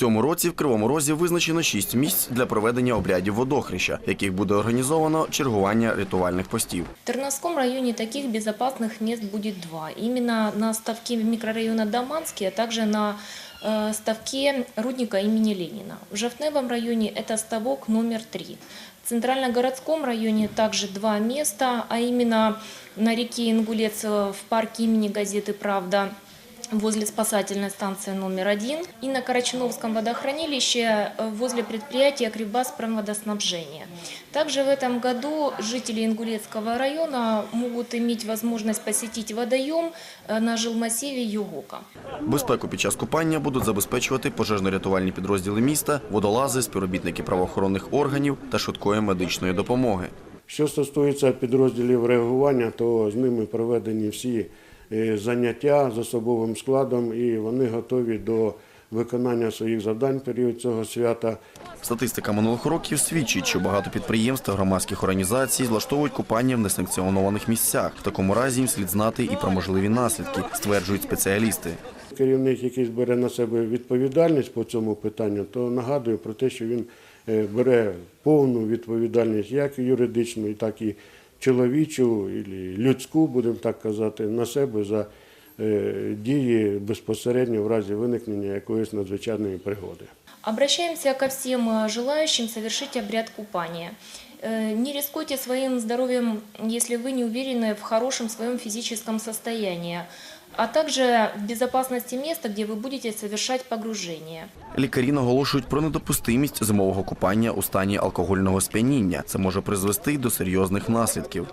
цьому році в Кривому Розі визначено шість місць для проведення обрядів водохреща, в яких буде організовано чергування рятувальних постів. В Терновском районе таких безопасных мест будет два. Именно на ставке микрорайона Даманский, а также на э, ставке рудника имени Ленина. В Жовтневом районе это ставок номер три. В Центральногородском районе также два места, а именно на реке Ингулец э, в парке имени газеты «Правда» возле спасательной станции номер один и на Карачиновском водохранилище э, возле предприятия «Кривбас промводоснабжения». Также в этом году жители Ингулецкого района могут иметь возможность посетить водоем э, на жилмассиве Югока. Безпеку під час купання будуть забезпечувати пожежно-рятувальні підрозділи міста, водолази, співробітники правоохоронних органів та швидкої медичної допомоги. Що стосується підрозділів реагування, то з ними проведені всі е, заняття з особовим складом, і вони готові до виконання своїх завдань в період цього свята. Статистика минулих років свідчить, що багато підприємств та громадських організацій влаштовують купання в несанкціонованих місцях. В такому разі їм слід знати і про можливі наслідки, стверджують спеціалісти. Керівник, який бере на себе відповідальність по цьому питанню, то нагадую про те, що він е, бере повну відповідальність як і юридичну, так і чоловічу, і людську, будемо так казати, на себе за е, дії безпосередньо в разі виникнення якоїсь надзвичайної пригоди. Обращаемся ко всем желаючим желающим совершить обряд купания. Э, Не рискуйте своим здоровьем, если вы не уверены в хорошем своем физическом состоянии, а также в безопасности места, где вы будете совершать погружение. Лікарі наголошують про недопустимість зимового купання у стані алкогольного сп'яніння. Це може призвести до серйозних наслідків.